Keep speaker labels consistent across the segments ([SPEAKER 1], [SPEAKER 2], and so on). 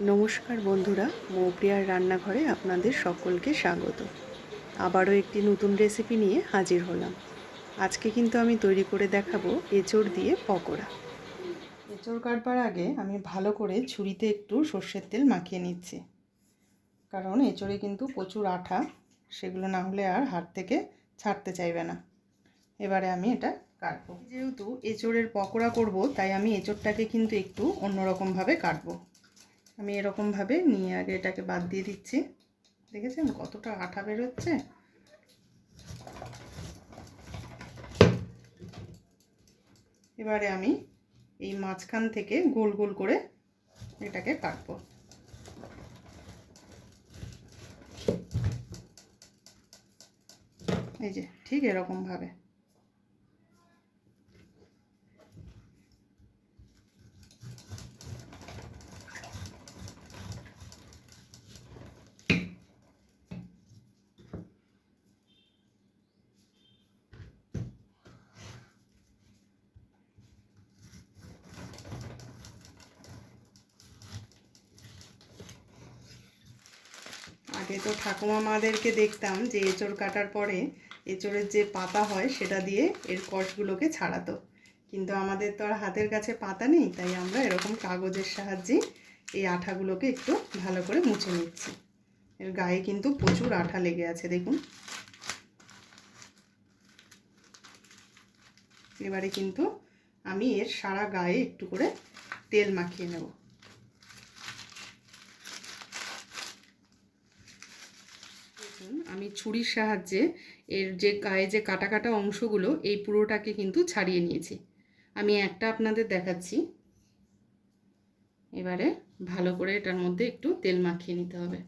[SPEAKER 1] নমস্কার বন্ধুরা, মৌপ্রিয়ার রান্নাঘরে আপনাদের সকলকে স্বাগত। আবারও একটি নতুন রেসিপি নিয়ে হাজির হলাম। আজকে কিন্তু আমি তৈরি করে দেখাবো এঁচড় দিয়ে পকোড়া। এঁচড় কাটবার আগে আমি ভালো করে ছুরিতে একটু সর্ষের তেল মাখিয়ে নিচ্ছি। কারণ এঁচড়ে কিন্তু প্রচুর আঠা, সেগুলো না হলে আর হাত থেকে ছাড়তে চাইবে না। এবারে আমি এটা কাটবো। যেহেতু এঁচড়ের পকোড়া করব, তাই আমি এঁচড়টাকে কিন্তু একটু অন্যরকমভাবে কাটবো। আমি এরকমভাবে নিয়ে আগে এটাকে বাদ দিয়ে দিচ্ছি। দেখেছেন কতটা আঠা বেরোচ্ছে? এবারে আমি এই মাঝখান থেকে গোল গোল করে এটাকে কাটবো। এই যে ঠিক এরকমভাবে। আগে তো ঠাকুমা মাদেরকে দেখতাম যে এঁচড় কাটার পরে এঁচড়ের যে পাতা হয় সেটা দিয়ে এর কষগুলোকে ছাড়াতো। কিন্তু আমাদের তো আর হাতের কাছে পাতা নেই, তাই আমরা এরকম কাগজের সাহায্যে এই আঠাগুলোকে একটু ভালো করে মুছে নিচ্ছি। এর গায়ে কিন্তু প্রচুর আঠা লেগে আছে, দেখুন। এবারে কিন্তু আমি এর সারা গায়ে একটু করে তেল মাখিয়ে নেব দেখুন আমি ছুরির সাহায্যে এর যে গায়ে যে কাটা কাটা অংশগুলো, এই পুরোটাকে কিন্তু ছাড়িয়ে নিয়েছি। আমি একটা আপনাদের দেখাচ্ছি। এবারে ভালো করে এটার মধ্যে একটু তেল মাখিয়ে নিতে হবে।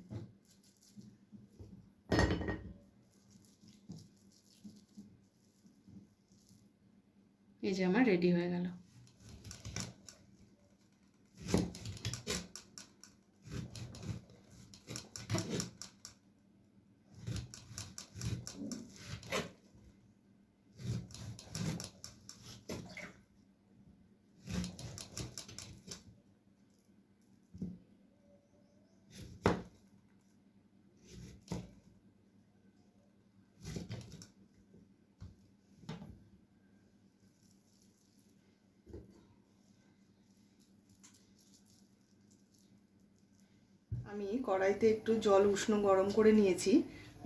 [SPEAKER 1] এই যে আমার রেডি হয়ে গেল। আমি কড়াইতে একটু জল উষ্ণ গরম করে নিয়েছি।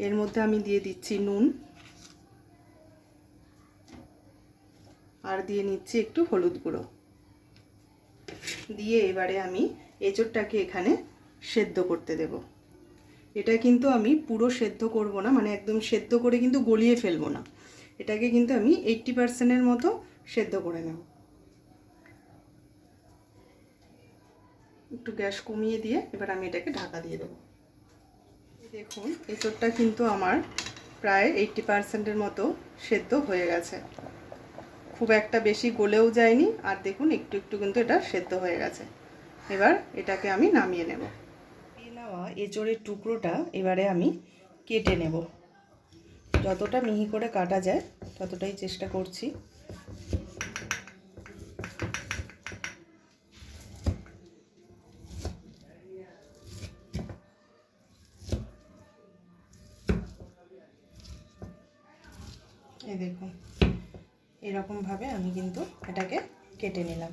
[SPEAKER 1] এর মধ্যে আমি দিয়ে দিচ্ছি নুন। আর দিয়ে নিচ্ছি একটু হলুদ গুঁড়ো। দিয়ে এবারে আমি এঁচড়টাকে এখানে সেদ্ধ করতে দেব। এটা কিন্তু আমি পুরো সেদ্ধ করব না মানে একদম সেদ্ধ করে কিন্তু গলিয়ে ফেলব না। এটাকে কিন্তু আমি এইট্টি পার্সেন্টের মতো সেদ্ধ করে নেব। একটু গ্যাস কমিয়ে দিয়ে এবার আমি এটাকে ঢাকা দিয়ে দেবো। দেখুন, এঁচড়টা কিন্তু আমার প্রায় এইট্টি পার্সেন্টের মতো সেদ্ধ হয়ে গেছে। খুব একটা বেশি গলেও যায়নি, আর দেখুন, একটু একটু কিন্তু এটা সেদ্ধ হয়ে গেছে। এবার এটাকে আমি নামিয়ে নেব। নিয়ে নেওয়া এঁচড়ের টুকরোটা এবারে আমি কেটে নেব। যতটা মিহি করে কাটা যায়, ততটাই চেষ্টা করছি। এরকমভাবে আমি কিন্তু এটাকে কেটে নিলাম।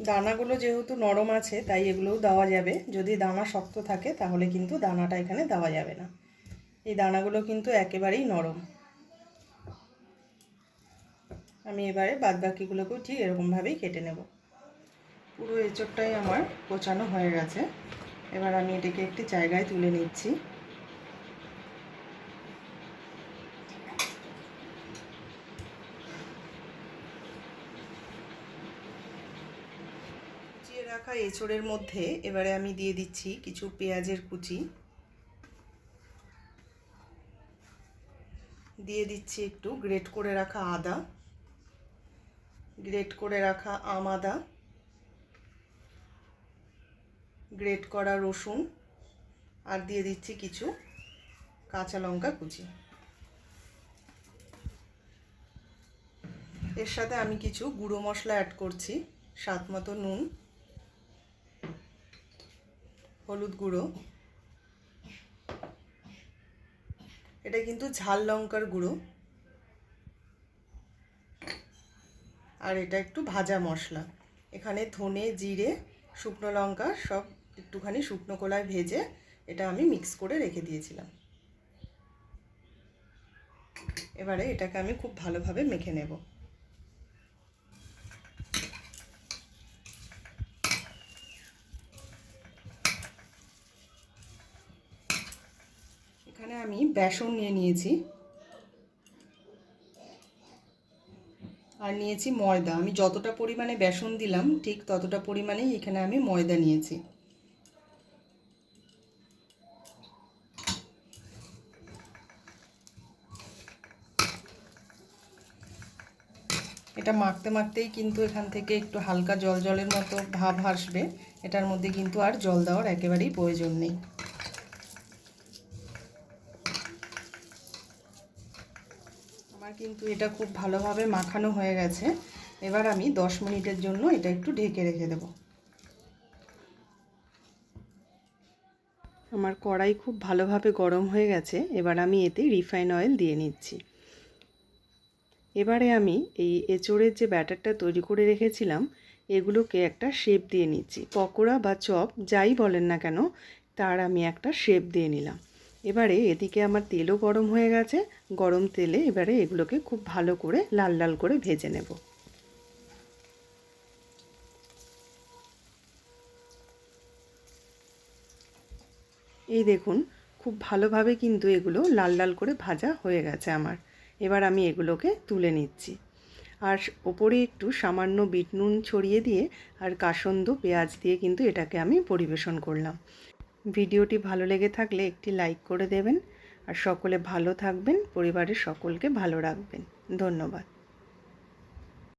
[SPEAKER 1] দানাগুলো যেহেতু নরম আছে, তাই এগুলোও দেওয়া যাবে। যদি দানা শক্ত থাকে, তাহলে কিন্তু দানাটা এখানে দেওয়া যাবে না। এই দানাগুলো কিন্তু একেবারেই নরম। আমি এবারে বাদবাকিগুলোকেও ঠিক এরকমভাবেই কেটে নেব। পুরো এঁচড়টাই আমার কোচানো হয়ে গেছে। এবার আমি এটাকে একটি জায়গায় তুলে নিচ্ছি। রাখা এঁচড়ের মধ্যে এবারে আমি দিয়ে দিচ্ছি কিছু পেঁয়াজের কুচি। দিয়ে দিচ্ছি একটু গ্রেট করে রাখা আদা। গ্রেট করে রাখা আম আদা। গ্রেট করা রসুন আর দিয়ে দিচ্ছি কিছু কাঁচা লঙ্কা কুচি। এর সাথে আমি কিছু গুঁড়ো মশলা অ্যাড করছি, স্বাদ মতো নুন, হলুদ গুঁড়ো। এটা কিন্তু ঝাল লঙ্কার গুঁড়ো। আর এটা একটু ভাজা মশলা। এখানে ধনে, জিরে, শুকনো লঙ্কা সব একটুখানি শুকনো কলায় ভেজে এটা আমি মিক্স করে রেখে দিয়েছিলাম। এবারে এটাকে আমি খুব ভালোভাবে মেখে নেব। এখানে আমি বেসন নিয়ে নিয়েছি। আর নিয়েছি ময়দা। আমি যতটা পরিমাণে বেসন দিলাম, ঠিক ততটা পরিমাণেই এখানে আমি ময়দা নিয়েছি। এটা মাখতে মাখতেই কিন্তু এখান থেকে একটু হালকা জল, জলের মতো ভাব আসবে। এটার মধ্যে কিন্তু আর জল দেওয়ার একেবারেই প্রয়োজন নেই। আমার কিন্তু এটা খুব ভালোভাবে মাখানো হয়ে গেছে। এবার আমি দশ মিনিটের জন্য এটা একটু ঢেকে রেখে দেব। আমার কড়াই খুব ভালোভাবে গরম হয়ে গেছে। এবার আমি এতে রিফাইন অয়েল দিয়ে নিচ্ছি। এবারে আমি এই এঁচোড়ের যে ব্যাটারটা তৈরি করে রেখেছিলাম, এগুলোকে একটা শেপ দিয়ে নিচ্ছি। পকোড়া বা চপ যাই বলেন না কেন, তার আমি একটা শেপ দিয়ে নিলাম। এবারে এদিকে আমার তেলও গরম হয়ে গেছে, গরম তেলে এবারে এগুলোকে খুব ভালো করে লাল লাল করে ভেজে নেব। এই দেখুন, খুব ভালোভাবে কিন্তু এগুলো লাল লাল করে ভাজা হয়ে গেছে আমার। এবার আমি এগুলোকে তুলে নিচ্ছি। আর ওপরে একটু সামান্য বিট নুন ছড়িয়ে দিয়ে আর কাসন্দ পেঁয়াজ দিয়ে কিন্তু এটাকে আমি পরিবেশন করলাম। ভিডিওটি ভালো লেগে থাকলে একটি লাইক করে দেবেন। আর সকলে ভালো থাকবেন, পরিবারের সকলকে ভালো রাখবেন। ধন্যবাদ।